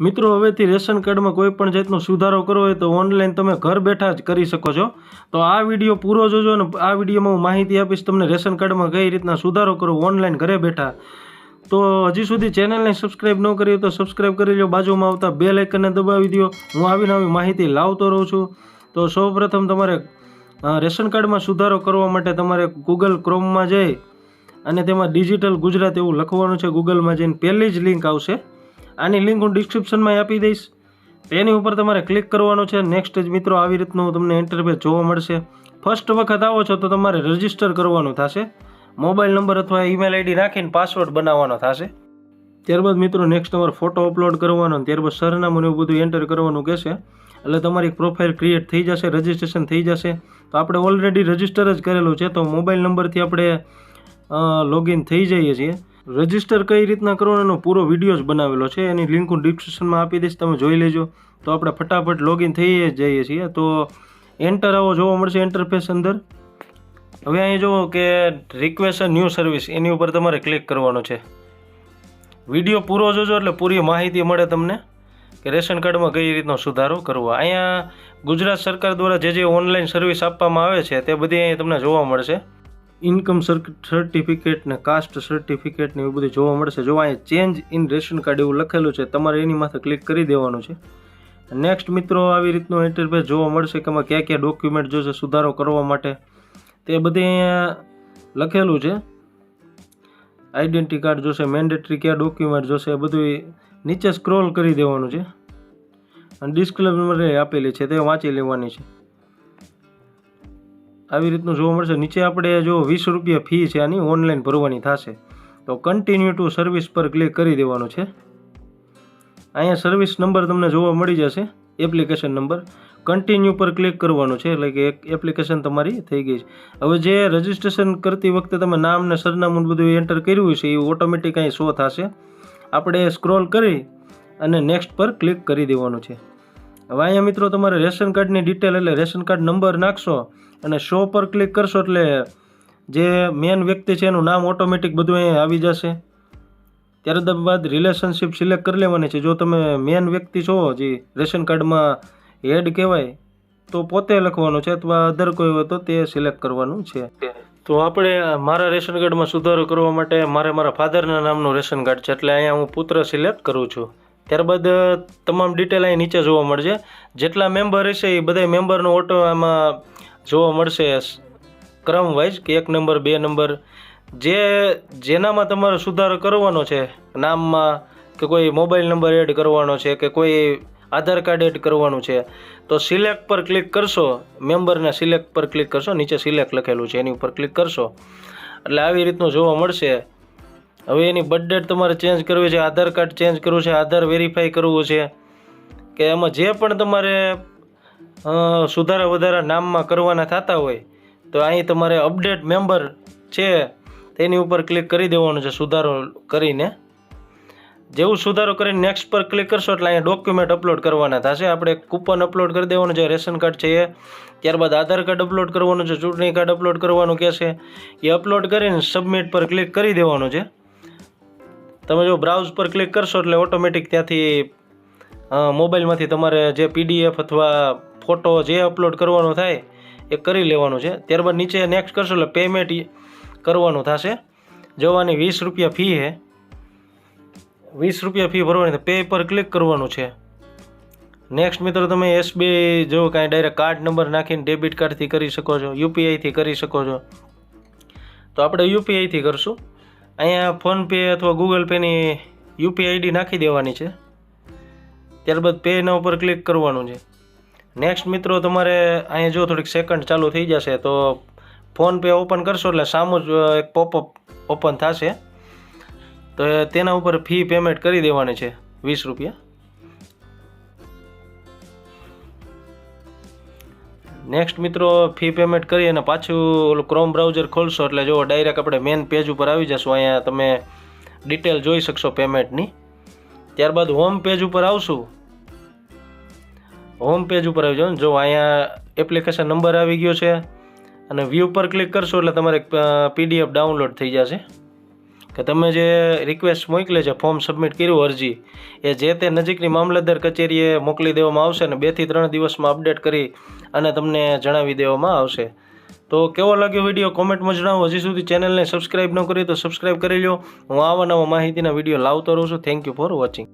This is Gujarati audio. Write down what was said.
મિત્રો, હવેથી રેશન કાર્ડમાં કોઈ પણ જાતનો સુધારો કરવો હોય તો ઓનલાઈન તમે ઘર બેઠા જ કરી શકો છો. તો આ વીડિયો પૂરો જોજો અને આ વિડીયોમાં હું માહિતી આપીશ તમને રેશન કાર્ડમાં કઈ રીતના સુધારો કરવો ઓનલાઈન ઘરે બેઠા. તો હજી સુધી ચેનલને સબસ્ક્રાઇબ ન કરી તો સબસ્ક્રાઇબ કરી લો, બાજુમાં આવતા બે લાઇકનને દબાવી દો. હું આવી નવી માહિતી લાવતો રહું છું. તો સૌપ્રથમ તમારે રેશન કાર્ડમાં સુધારો કરવા માટે તમારે ગૂગલ ક્રોમમાં જઈ અને તેમાં ડિજિટલ ગુજરાત એવું લખવાનું છે. ગૂગલમાં જઈને પહેલી જ લિંક આવશે. આની લિંક હું ડિસ્ક્રિપ્શનમાં આપી દઈશ. તેની ઉપર તમારે ક્લિક કરવાનું છે. નેક્સ્ટ જ મિત્રો, આવી રીતનું તમને ઇન્ટરફેસ જોવા મળશે. ફર્સ્ટ વખત આવો છો તો તમારે રજિસ્ટર કરવાનું થશે. મોબાઈલ નંબર અથવા ઈમેલ આઈડી નાખીને પાસવર્ડ બનાવવાનો થશે. ત્યારબાદ મિત્રો નેક્સ્ટ તમારે ફોટો અપલોડ કરવાનો ત્યારબાદ સરનામું એવું બધું એન્ટર કરવાનું કહેશે. એટલે તમારી પ્રોફાઇલ ક્રિએટ થઈ જશે રજિસ્ટ્રેશન થઈ જશે. તો આપણે ઓલરેડી રજિસ્ટર જ કરેલું છે. તો મોબાઈલ નંબરથી આપણે લોગિન થઈ જઈએ છીએ. રજિસ્ટર કઈ રીતના કરવાનો એનો પૂરો વીડિયો જ બનાવેલો છે. એની લિંક હું ડિસ્ક્રિપ્શનમાં આપી દઈશ, તમે જોઈ લેજો. તો આપણે ફટાફટ લોગિન થઈ જઈએ છીએ. તો એન્ટર આવો, જોવા મળશે એન્ટરફેસ અંદર. હવે અહીં જુઓ કે રિક્વેસ્ટ ન્યૂ સર્વિસ એની ઉપર તમારે ક્લિક કરવાનું છે. વીડિયો પૂરો જોજો એટલે પૂરી માહિતી મળે તમને કે રેશન કાર્ડમાં કઈ રીતનો સુધારો કરવો. અહીંયા ગુજરાત સરકાર દ્વારા જે જે ઓનલાઈન સર્વિસ આપવામાં આવે છે, તે બધી અહીં તમને જોવા મળશે. ઇન્કમ સર્ટિફિકેટ ને કાસ્ટ સર્ટિફિકેટ ને એવું બધું જોવા મળશે. જો અહીંયા ચેન્જ ઇન રેશન કાર્ડ એવું લખેલું છે, તમારે એની માથે ક્લિક કરી દેવાનું છે. નેક્સ્ટ મિત્રો, આવી રીતનું ઇન્ટરફેસ જોવા મળશે કે એમાં કયા કયા ડોક્યુમેન્ટ જોશે સુધારો કરવા માટે. તે બધે અહીંયા લખેલું છે. આઈડેન્ટિટી કાર્ડ જોશે મેન્ડેટરી કયા ડોક્યુમેન્ટ જોશે એ બધું નીચે સ્ક્રોલ કરી દેવાનું છે. અને ડિસ્ક્લેમર આપેલી છે, તે વાંચી લેવાની છે. આવી રીતનું જોવા મળશે. નીચે આપણે જો વીસ રૂપિયા ફી છે આની, ઓનલાઈન ભરવાની થશે. તો કન્ટિન્યુ ટુ સર્વિસ પર ક્લિક કરી દેવાનું છે. અહીંયા સર્વિસ નંબર તમને જોવા મળી જશે એપ્લિકેશન નંબર કન્ટિન્યુ પર ક્લિક કરવાનું છે, એટલે કે એક એપ્લિકેશન તમારી થઈ ગઈ છે. હવે જે રજિસ્ટ્રેશન કરતી વખતે તમે નામ ને સરનામું બધું એન્ટર કર્યું છે એ ઓટોમેટિક અહીં શો થશે. આપણે સ્ક્રોલ કરી અને નેક્સ્ટ પર ક્લિક કરી દેવાનું છે. હવે અહીંયા મિત્રો તમારે રેશન કાર્ડની ડિટેલ એટલે રેશન કાર્ડ નંબર નાખશો અને શો પર ક્લિક કરશો એટલે જે મેન વ્યક્તિ છે એનું નામ ઓટોમેટિક બધું અહીંયા આવી જશે. ત્યારબાદ રિલેશનશિપ સિલેક્ટ કરી લેવાની છે. જો તમે મેન વ્યક્તિ છો, જે રેશન કાર્ડમાં હેડ કહેવાય, તો પોતે લખવાનું છે અથવા અધર કોઈ હોય તો તે સિલેક્ટ કરવાનું છે. તો આપણે મારા રેશન કાર્ડમાં સુધારો કરવા માટે મારે મારા ફાધરના નામનું રેશન કાર્ડ છે. એટલે અહીંયા હું પુત્ર સિલેક્ટ કરું છું. ત્યારબાદ તમામ ડિટેલ અહીં નીચે જોવા મળશે. જેટલા મેમ્બર હશે એ બધા મેમ્બરનો ઓટો આમાં જોવા મળશે ક્રમ વાઇઝ કે એક નંબર બે નંબર જે, જેનામાં તમારે સુધારો કરવાનો છે, નામમાં કે કોઈ મોબાઈલ નંબર એડ કરવાનો છે કે કોઈ આધાર કાર્ડ એડ કરવાનું છે, તો સિલેક્ટ પર ક્લિક કરશો મેમ્બરના સિલેક્ટ પર ક્લિક કરશો, નીચે સિલેક્ટ લખેલું છે, એની ઉપર ક્લિક કરશો. એટલે આવી રીતનું જોવા મળશે. હવે એની બર્થ ડેટ તમારે ચેન્જ કરવી છે, આધાર કાર્ડ ચેન્જ કરવું છે, આધાર વેરીફાઈ કરવું છે, કે એમાં જે પણ તમારે સુધારા વધારા નામમાં કરવાના થતા હોય, તો અહીં તમારે અપડેટ મેમ્બર છે, તેની ઉપર ક્લિક કરી દેવાનું છે સુધારો કરીને. જેવું સુધારો કરીને નેક્સ્ટ પર ક્લિક કરશો એટલે અહીંયા ડોક્યુમેન્ટ અપલોડ કરવાના થશે. આપણે કૂપન અપલોડ કરી દેવાનું છે, રેશન કાર્ડ છે એ. ત્યારબાદ આધાર કાર્ડ અપલોડ કરવાનું છે, ચૂંટણી કાર્ડ અપલોડ કરવાનું કહેશે. એ અપલોડ કરીને સબમિટ પર ક્લિક કરી દેવાનું છે. તમે જો બ્રાઉઝ પર ક્લિક કરશો એટલે ઓટોમેટિક ત્યાંથી મોબાઈલમાંથી તમારે જે પીડીએફ અથવા ફોટો જે અપલોડ કરવાનો થાય, એ કરી લેવાનું છે. ત્યારબાદ નીચે નેક્સ્ટ કરશો એટલે પેમેન્ટ કરવાનું થશે. જવાની વીસ રૂપિયા ફી છે. વીસ રૂપિયા ફી ભરવાની પે પર ક્લિક કરવાનું છે. નેક્સ્ટ મિત્રો, તમે એસબીઆઈ જો કાંઈ ડાયરેક્ટ કાર્ડ નંબર નાખીને ડેબિટ કાર્ડથી કરી શકો છો યુપીઆઈથી કરી શકો છો. તો આપણે યુપીઆઈથી કરશું. અહીંયા ફોનપે અથવા ગૂગલ પેની યુપીઆઈ આઈડી નાખી દેવાની છે. ત્યારબાદ પેના ઉપર ક્લિક કરવાનું છે. નેક્સ્ટ મિત્રો, તમારે અહીંયા જો થોડીક સેકન્ડ ચાલુ થઈ જશે તો ફોન પે ઓપન કરશો એટલે સામું જ એક પોપઅપ ઓપન થશે. તો તેના ઉપર ફી પેમેન્ટ કરી દેવાની છે, વીસ રૂપિયા. નેક્સ્ટ મિત્રો ફી પેમેન્ટ કરી અને પાછું ઓલું ક્રોમ બ્રાઉઝર ખોલશો એટલે જો ડાયરેક્ટ આપણે મેન પેજ ઉપર આવી જશું. અહીંયા તમે ડિટેલ જોઈ શકશો પેમેન્ટની ત્યારબાદ હોમ પેજ ઉપર આવશું. હોમ પેજ ઉપર આવી જાઓ જો અહીંયા એપ્લિકેશન નંબર આવી ગયો છે અને વ્યૂ પર ક્લિક કરશો એટલે તમારે પીડીએફ ડાઉનલોડ થઈ જશે. કે તમે જે રિક્વેસ્ટ મોકલે છે ફોર્મ સબમિટ કર્યું અરજી, એ જે તે નજીકની મામલતદાર કચેરીએ મોકલી દેવામાં આવશે અને બેથી ત્રણ દિવસમાં અપડેટ કરી અને તમને જણાવી દેવામાં આવશે. તો કેવો લાગ્યો વીડિયો? કોમેન્ટમાં જણાવો. હજી સુધી ચેનલને સબસ્ક્રાઇબ ન કરી તો સબસ્ક્રાઈબ કરી લો હું આવા નવા માહિતીના વીડિયો લાવતો રહું છું. Thank you for watching